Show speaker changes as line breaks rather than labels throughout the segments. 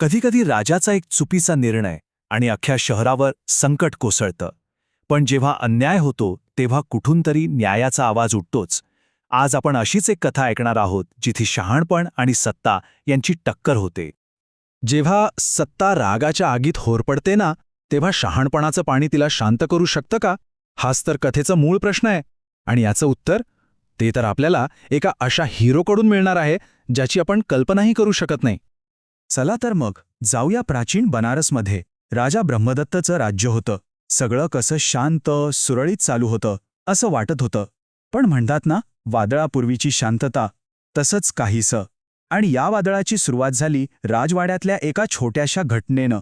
कधीकधी राजाचा एक चुकीचा निर्णय आणि अख्ख्या शहरावर संकट कोसळतं. पण जेव्हा अन्याय होतो तेव्हा कुठून तरी न्यायाचा आवाज उठतोच. आज आपण अशीच एक कथा ऐकणार आहोत जिथे शहाणपण आणि सत्ता यांची टक्कर होते. जेव्हा सत्ता रागाच्या आगीत होरपडते ना तेव्हा शहाणपणाचं पाणी तिला शांत करू शकतं का? हाच तर कथेचा मूळ प्रश्न आहे. आणि याचं उत्तर? ते तर आपल्याला एका अशा हिरोकडून मिळणार आहे ज्याची आपण कल्पनाही करू शकत नाही. चला तर मग जाऊया प्राचीन बनारसमध्ये. राजा ब्रह्मदत्तचं राज्य होतं. सगळं कसं शांत सुरळीत चालू होतं असं वाटत होतं. पण म्हणतात ना वादळापूर्वीची शांतता तसंच काहीसं. आणि या वादळाची सुरुवात झाली राजवाड्यातल्या एका छोट्याशा घटनेनं.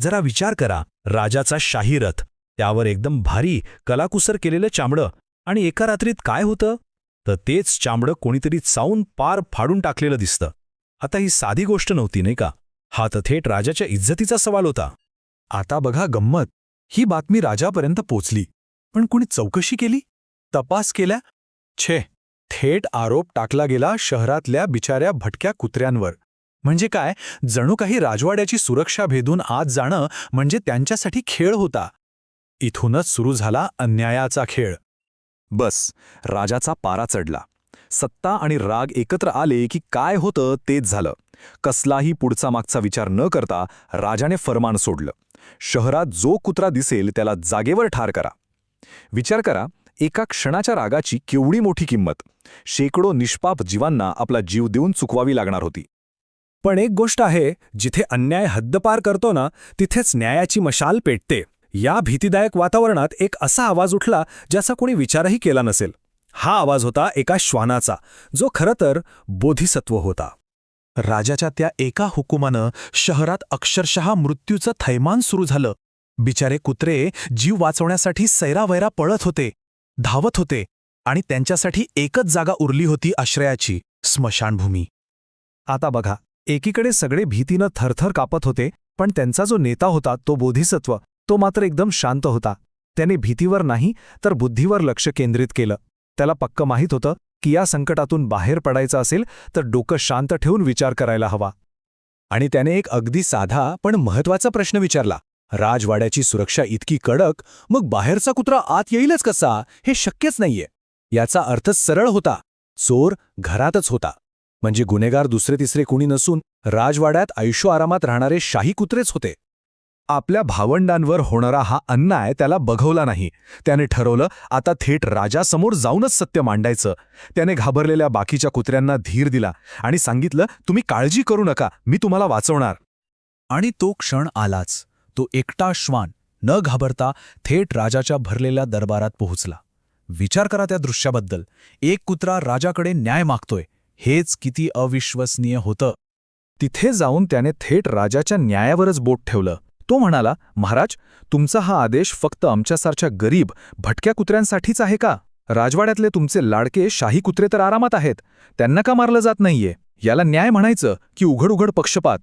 जरा विचार करा राजाचा शाही रथ त्यावर एकदम भारी कलाकुसर केलेलं चामडं. आणि एका रात्रीत काय होतं? तर तेच चामडं कोणीतरी चावून पार फाडून टाकलेलं दिसतं. आता ही साधी गोष्ट नव्हती नाही का? हा तर थेट राजाच्या इज्जतीचा सवाल होता. आता बघा गंमत. ही बातमी राजापर्यंत पोचली. पण कुणी चौकशी केली? तपास केल्या? छे. थेट आरोप टाकला गेला शहरातल्या बिचाऱ्या भटक्या कुत्र्यांवर. म्हणजे काय? जणू काही राजवाड्याची सुरक्षा भेदून आत जाणं म्हणजे त्यांच्यासाठी खेळ होता. इथूनच सुरू झाला अन्यायाचा खेळ. बस. राजाचा पारा चढला. सत्ता आणि राग एकत्र आले की काय होतं तेच झालं. कसलाही पुढचा मागचा विचार न करता राजाने फरमान सोडलं. शहरात जो कुत्रा दिसेल त्याला जागेवर ठार करा. विचार करा एका क्षणाच्या रागाची केवढी मोठी किंमत. शेकडो निष्पाप जीवांना आपला जीव देऊन चुकवावी लागणार होती. पण एक गोष्ट आहे जिथे अन्याय हद्दपार करतो ना तिथेच न्यायाची मशाल पेटते. या भीतीदायक वातावरणात एक असा आवाज उठला ज्याचा कोणी विचारही केला नसेल. हा आवाज होता एका श्वानाचा जो खरं तर बोधिसत्व होता. राजाच्या त्या एका हुकुमानं शहरात अक्षरशः मृत्यूचं थैमान सुरू झालं. बिचारे कुत्रे जीव वाचवण्यासाठी सैरावैरा पळत होते धावत होते आणि त्यांच्यासाठी एकच जागा उरली होती आश्रयाची स्मशानभूमी. आता बघा एकीकडे सगळे भीतीनं थरथर कापत होते पण त्यांचा जो नेता होता तो बोधिसत्व तो मात्र एकदम शांत होता. त्याने भीतीवर नाही तर बुद्धीवर लक्ष केंद्रित केलं. त्याला पक्क माहीत होतं की या संकटातून बाहेर पडायचं असेल तर डोकं शांत ठेवून विचार करायला हवा. आणि त्याने एक अगदी साधा पण महत्त्वाचा प्रश्न विचारला. राजवाड्याची सुरक्षा इतकी कडक मग बाहेरचा कुत्रा आत येईलच कसा? हे शक्यच नाहीये. याचा अर्थ सरळ होता. चोर घरातच होता. म्हणजे गुन्हेगार दुसरे तिसरे कुणी नसून राजवाड्यात आयुष्य आरामात राहणारे शाही कुत्रेच होते. आपल्या भावंडांवर होणारा हा अन्याय त्याला बघवला नाही. त्याने ठरवलं आता थेट राजासमोर जाऊनच सत्य मांडायचं. त्याने घाबरलेल्या बाकीच्या कुत्र्यांना धीर दिला आणि सांगितलं तुम्ही काळजी करू नका मी तुम्हाला वाचवणार. आणि तो क्षण आलाच. तो एकटा श्वान न घाबरता थेट राजाच्या भरलेल्या दरबारात पोहोचला. विचार करा त्या दृश्याबद्दल. एक कुत्रा राजाकडे न्याय मागतोय. हेच किती अविश्वसनीय होतं. तिथे जाऊन त्याने थेट राजाच्या न्यायावरच बोट ठेवलं. तो म्हणाला महाराज तुमचा हा आदेश फक्त आमच्यासारख्या गरीब भटक्या कुत्र्यांसाठीच आहे का? राजवाड्यातले तुमचे लाडके शाही कुत्रे तर आरामात आहेत. त्यांना का मारलं जात नाहीये? याला न्याय म्हणायचं की उघड उघड पक्षपात.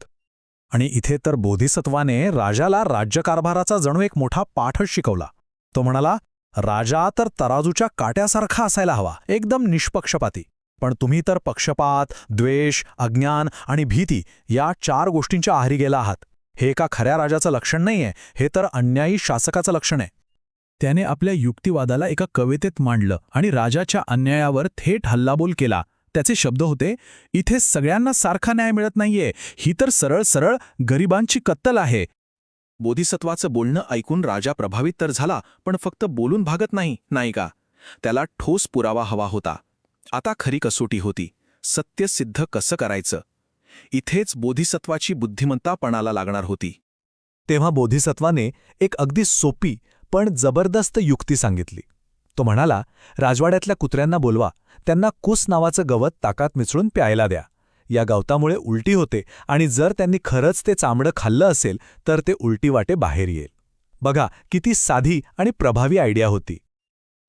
आणि इथे तर बोधिसत्वाने राजाला राज्यकारभाराचा जणू एक मोठा पाठच शिकवला. तो म्हणाला राजा तर तराजूच्या काट्यासारखा असायला हवा एकदम निष्पक्षपाती. पण तुम्ही तर पक्षपात द्वेष अज्ञान आणि भीती या चार गोष्टींच्या आहारी गेला आहात. हे एका खऱ्या राजाचं लक्षण नाहीये हे तर अन्यायी शासकाचं लक्षण आहे. त्याने आपल्या युक्तिवादाला एका कवितेत मांडलं आणि राजाच्या अन्यायावर थेट हल्लाबोल केला. त्याचे शब्द होते इथे सगळ्यांना सारखा न्याय मिळत नाहीये ही तर सरळ सरळ गरिबांची कत्तल आहे. बोधिसत्वाचं बोलणं ऐकून राजा प्रभावित तर झाला पण फक्त बोलून भागत नाही नाही का? त्याला ठोस पुरावा हवा होता. आता खरी कसोटी होती. सत्य सिद्ध कसं करायचं? इथेच बोधिसत्वाची बुद्धिमत्ता पणाला लागणार होती. तेव्हा बोधिसत्वाने एक अगदी सोपी पण जबरदस्त युक्ती सांगितली. तो म्हणाला राजवाड्यातल्या कुत्र्यांना बोलवा. त्यांना कुस नावाचं गवत ताकात मिसळून प्यायला द्या. या गवतामुळे उलटी होते आणि जर त्यांनी खरंच ते चामडं खाल्लं असेल तर ते उलटी वाटे बाहेर येईल. बघा किती साधी आणि प्रभावी आयडिया होती.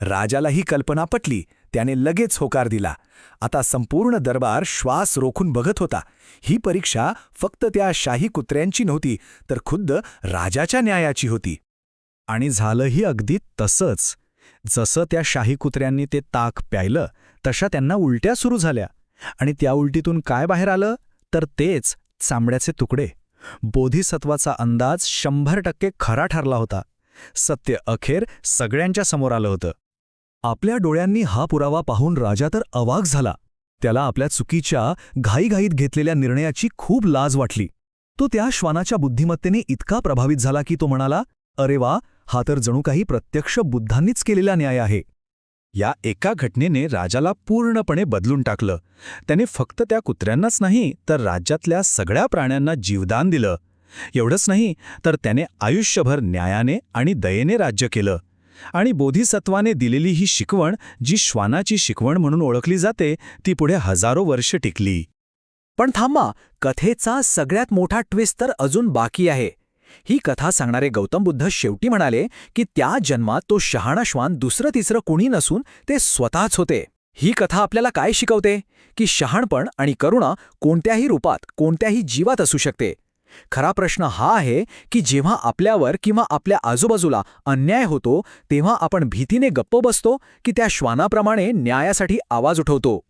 राजाला ही कल्पना पटली. त्याने लगेच होकार दिला. आता संपूर्ण दरबार श्वास रोखून बघत होता. ही परीक्षा फक्त त्या शाही कुत्र्यांची नव्हती तर खुद्द राजाच्या न्यायाची होती. आणि झालंही अगदी तसंच. जसं त्या शाही कुत्र्यांनी ते ताक प्यायलं तशा त्यांना उलट्या सुरू झाल्या. आणि त्या उलटीतून काय बाहेर आलं? तर तेच चांबड्याचे तुकडे.
बोधिसत्वाचा अंदाज शंभर टक्के खरा ठरला होता. सत्य अखेर सगळ्यांच्या समोर आलं होतं.
आपल्या डोळ्यांनी हा पुरावा पाहून राजा तर अवाक झाला. त्याला आपल्या चुकीच्या घाईघाईत घेतलेल्या निर्णयाची खूप लाज वाटली. तो त्या श्वानाच्या बुद्धिमत्तेने इतका प्रभावित झाला की तो म्हणाला अरे वा हा तर जणू काही प्रत्यक्ष बुद्धांनीच केलेला न्याय आहे. या एका घटनेने राजाला पूर्णपणे बदलून टाकलं. त्याने फक्त त्या कुत्र्यांनाच नाही तर राज्यातल्या सगळ्या प्राण्यांना जीवदान दिलं. एवढंच नाही तर त्याने आयुष्यभर न्यायाने आणि दयेने राज्य केलं. आणि बोधिसत्वाने दिलेली ही शिकवण जी श्वानाची शिकवण म्हणून ओळखली जाते ती पुढे हजारो वर्ष टिकली.
पण थांबा कथेचा सगळ्यात मोठा ट्विस्ट तर अजून बाकी आहे. ही कथा सांगणारे गौतम बुद्ध शेवटी म्हणाले की त्या जन्मात तो शहाणा श्वान दुसरं तिसरं कुणी नसून ते स्वतःच होते. ही कथा आपल्याला काय शिकवते? की शहाणपण आणि करुणा कोणत्याही रूपात कोणत्याही जीवात असू शकते. खरा प्रश्न हा आहे की जेव्हा आपल्यावर किंवा आपल्या आजूबाजूला अन्याय होतो तेव्हा आपण भीतीने गप्प बसतो की त्या श्वानाप्रमाणे न्यायासाठी आवाज उठवतो.